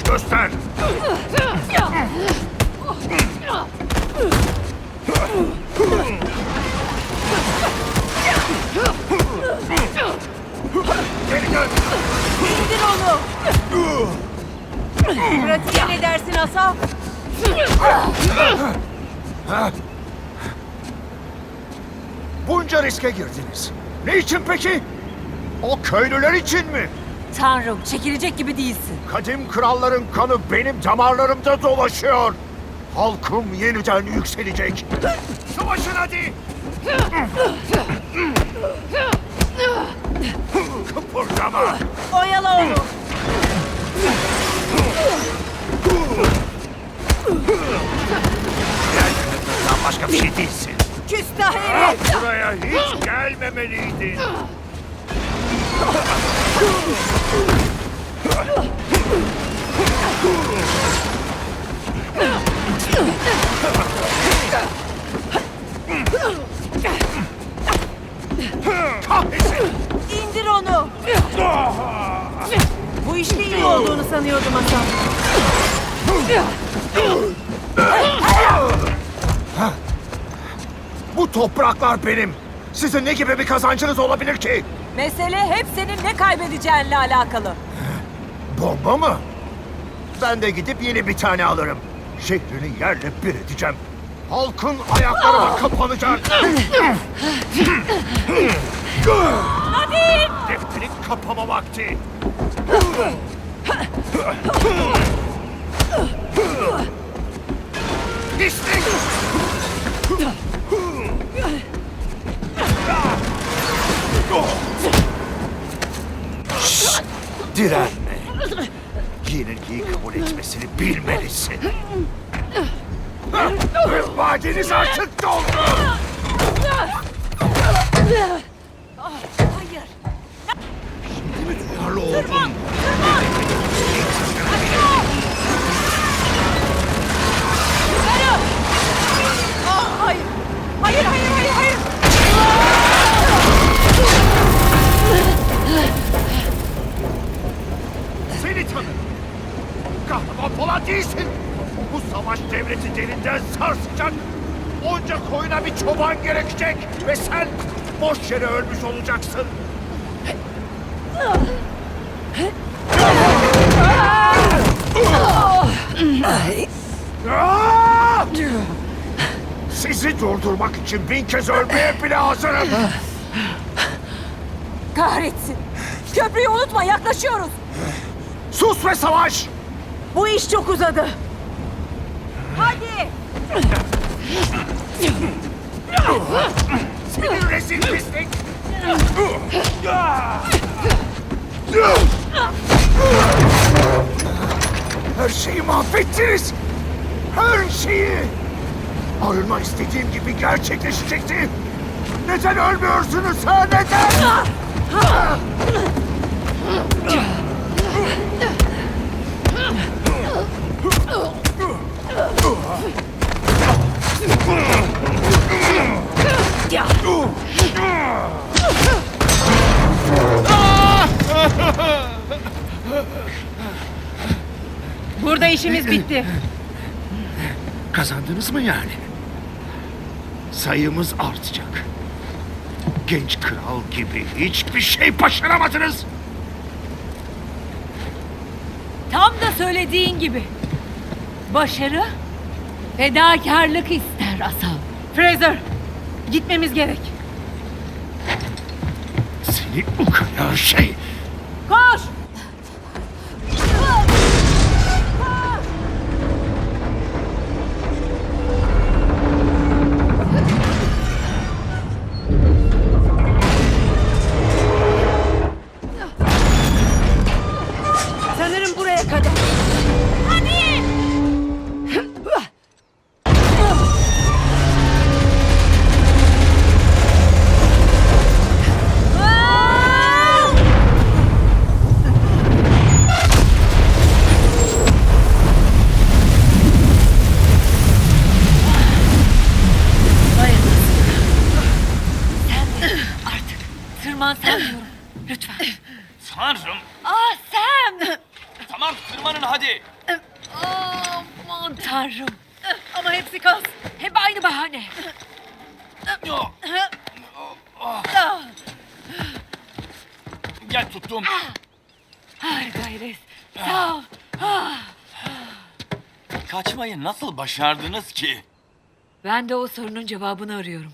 güç göster. Geri dön. İndir onu. Pratiğe ne dersin Asaf? Bunca riske girdiniz. Ne için peki? O köylüler için mi? Tanrım çekilecek gibi değilsin. Kadim kralların kanı benim damarlarımda dolaşıyor. Halkım yeniden yükselecek. Savaşın hadi. Kıpırdama. Oyala onu. Sen başka bir şey değilsin. Küstah herif. Buraya hiç gelmemeliydin. İndir onu. Bu işte iyi olduğunu sanıyordum Asaf. Bu topraklar benim. Sizin ne gibi bir kazancınız olabilir ki? Mesele hep senin ne kaybedeceğinle alakalı. Bomba mı? Ben de gidip yeni bir tane alırım. Şehrini yerle bir edeceğim. Halkın ayaklarına kapanacak. Hadi. Defteri kapama vakti. Pislik! Direnme. Yenilgiyi kabul etmesini bilmelisin. Vadeniz artık doldu. Hayır. Değil mi duyarlı oldun? Kahraman falan değilsin. Bu savaş devleti derinden sarsacak. Onca koyuna bir çoban gerekecek. Ve sen boş yere ölmüş olacaksın. Sizi durdurmak için bin kez ölmeye bile hazırım. Kahretsin. Köprüyü unutma, yaklaşıyoruz. Sus ve savaş! Bu iş çok uzadı. Hadi. Seni rezil pislik! Her şeyi mahvettiniz! Her şeyi! Arınma istediğim gibi gerçekleşecekti! Neden ölmüyorsunuz ha neden? Burada işimiz bitti. Kazandınız mı yani? Sayımız artacak. Genç kral gibi hiçbir şey başaramadınız. Tam da söylediğin gibi. Başarı fedakarlık ister Asal. Fraser, gitmemiz gerek. Seni ukala şey. Tırman sen diyorum. Lütfen. Tanrım. Ah Sam! Tamam Tırmanın hadi. Aman tanrım. Ama hepsi kas. Hep aynı bahane. Gel tuttum. Ay gayret. Sağ ol. Kaçmayı nasıl başardınız ki? Ben de o sorunun cevabını arıyorum.